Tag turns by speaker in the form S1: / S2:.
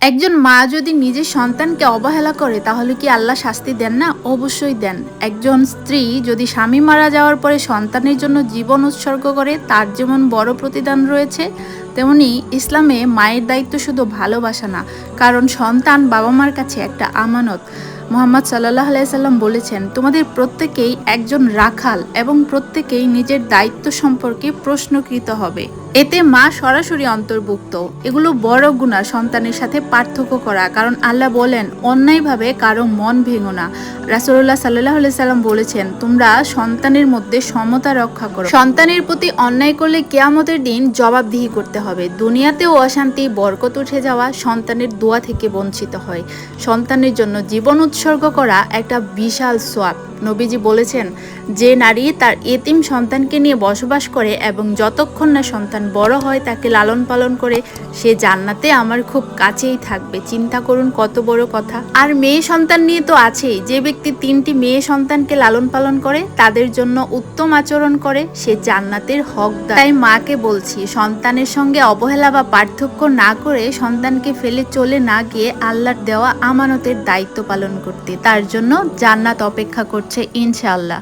S1: একজন মা যদি নিজের সন্তানকে অবহেলা করে, তাহলে কি আল্লাহ শাস্তি দেন না? অবশ্যই দেন। একজন স্ত্রী যদি স্বামী মারা যাওয়ার পরে সন্তানের জন্য জীবন উৎসর্গ করে, তার যেমন বড় প্রতিদান রয়েছে, তেমনি ইসলামে মায়ের দায়িত্ব শুধু ভালোবাসা না, কারণ সন্তান বাবা মার কাছে একটা আমানত। মোহাম্মদ সাল্লাহ আলাইসাল্লাম বলেছেন, তোমাদের প্রত্যেকেই একজন রাখাল এবং প্রত্যেকেই নিজের দায়িত্ব সম্পর্কে প্রশ্নকৃত হবে। এতে মা সরাসরি অন্তর্ভুক্ত। এগুলো বড় গুণা সন্তানের সাথে পার্থক্য করা। কারণ আল্লাহ বলেন, অন্যায়ভাবে কারও মন ভেঙো না। রাসুল্লাহ সাল্লাহ সাল্লাম বলেছেন, তোমরা সন্তানের মধ্যে সমতা রক্ষা করো। সন্তানের প্রতি অন্যায় করলে কেয়ামতের দিন জবাবদিহি করতে হবে। দুনিয়াতেও অশান্তি, বরকত উঠে যাওয়া সন্তানের দোয়া থেকে বঞ্চিত হয়। সন্তানের জন্য জীবন উৎসর্গ করা একটা বিশাল সোয়াব। নবীজি বলেছেন, যে নারী তার এতিম সন্তানকে নিয়ে বসবাস করে এবং যতক্ষণ না সন্তান বড় হয় তাকে লালন পালন করে, সে জান্নাতে আমার খুব কাছেই থাকবে। চিন্তা করুন কত বড় কথা। আর মেয়ে সন্তান নিয়ে তো আছেই। যে ব্যক্তি তিনটি মেয়ে সন্তানকে লালন পালন করে, তাদের জন্য উত্তম আচরণ করে, সে জান্নাতের হকদার। তাই মাকে বলছি, সন্তানের সঙ্গে অবহেলা বা পার্থক্য না করে সন্তানকে ফেলে চলে না গিয়ে আল্লাহর দেওয়া আমানতের দায়িত্ব পালন করতে। তার জন্য জান্নাত অপেক্ষা করছে ইনশাআল্লাহ।